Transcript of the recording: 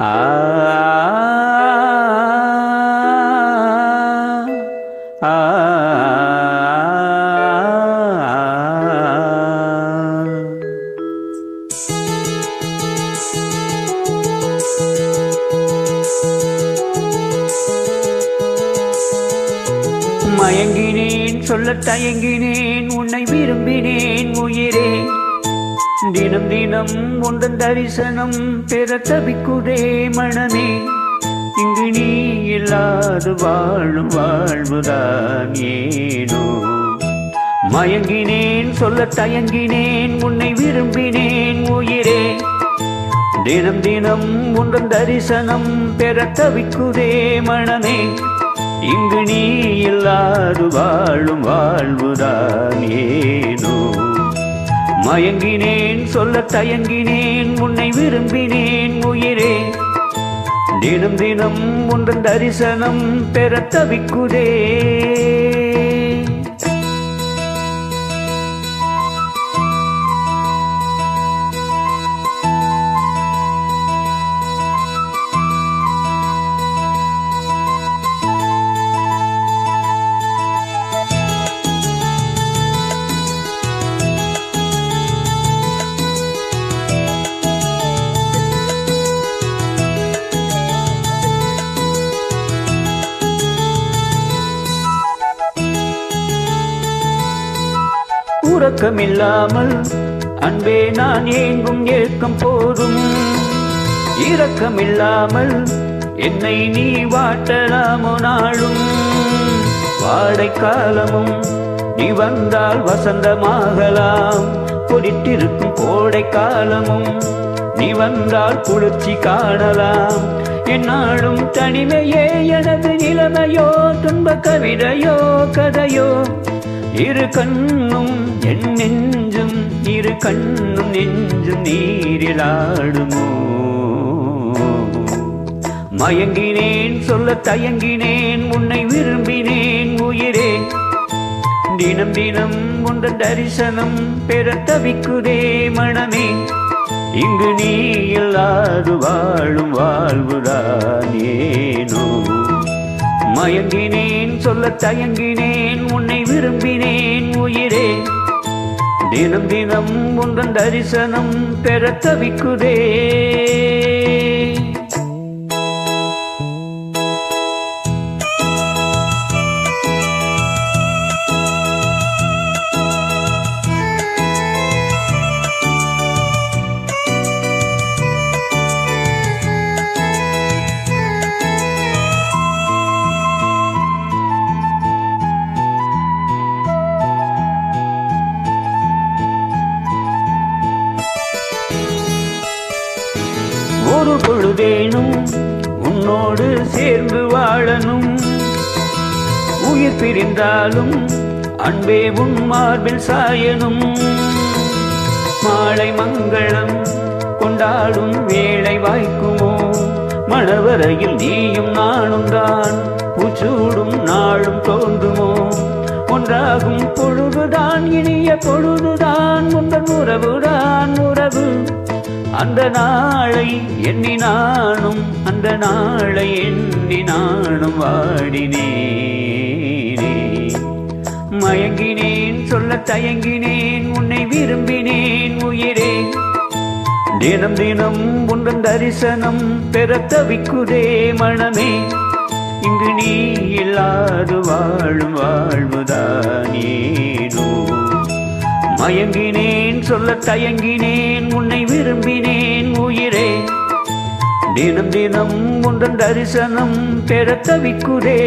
ஆ ஆ மயங்கினேன் சொல்ல தயங்கினேன் உன்னை விரும்பினேன் உயிரே தினம் தினம் உந்தன் தரிசனம் பெற தவிக்குதே மனமே. இங்கு நீ இல்லாது வாழும் வாழ்வுதான் ஏனோ. மயங்கினேன் சொல்ல தயங்கினேன் உன்னை விரும்பினேன் உயிரே. தினம் தினம் உந்தன் தரிசனம் பெற தவிக்குதே மனமே. இங்கு நீ இல்லாது வாழும் வாழ்வுதான் ஏனோ. மயங்கினேன் சொல்ல தயங்கினேன் உன்னை விரும்பினேன் உயிரே. தினம் தினம் உந்தன் தரிசனம் பெற தவிக்குதே. உறக்கமில்லாமல் அன்பே நான் ஏங்கும் ஏக்கம் போதும். இரக்கமில்லாமல் என்னை நீ வாட்டலாமோ நாளும். வாடை காலமும் நீ வந்தால் வசந்தமாகலாம். கொடித்திருக்கும் கோடை காலமும் நீ வந்தால் குளிர்ச்சி காணலாம். என்னாலும் தனிமையே எனது நிலைமையோ துன்ப கவிதையோ கதையோ இரு கண்ணும் என் நெஞ்சும் இரு கண்ணும் நெஞ்சும் நீரிலாடுமோ? மயங்கினேன் சொல்ல தயங்கினேன் உன்னை விரும்பினேன் உயிரே. தினம் தினம் உந்த தரிசனம் பெற தவிக்குதே மனமே. இங்கு நீ இல்லாது வாழும் வாழ்வுதான் ஏனோ? மயங்கினேன் சொல்ல தயங்கினேன் உன்னை விரும்பினேன் உயிரே. தினம் தினம் உந்தன் தரிசனம் பெற தவிக்குதே. வேணும். உன்னோடு சேர்ந்து வாழணும். உயிர் பிரிந்தாலும் அன்பே உன் மார்பில் சாயனும் மாலை மங்களம் கொண்டாடும் வேளை வாய்க்குமோ? மணவரையில் நீயும் நானும் தான். பூச்சூடும் நாளும் தோன்றுமோ? ஒன்றாகும் பொழுதுதான் இனிய பொழுதுதான். உந்தன் உறவுதான் உறவு. அந்த நாளை எண்ணி நானும் அந்த நாளை எண்ணி நானும் வாடினேனே. மயங்கினேன் சொல்ல தயங்கினேன் உன்னை விரும்பினேன் உயிரே. தினம் தினம் உந்தன் தரிசனம் பெற தவிக்குதே மனமே. இங்கு நீ இல்லாது வாழும் வாழ்வுதான் ஏனோ. மயங்கினேன் சொல்ல தயங்கினேன் உன்னை விரும்பினேன் உயிரே. தினம் தினம் உந்தன் தரிசனம் பெற தவிக்குதே.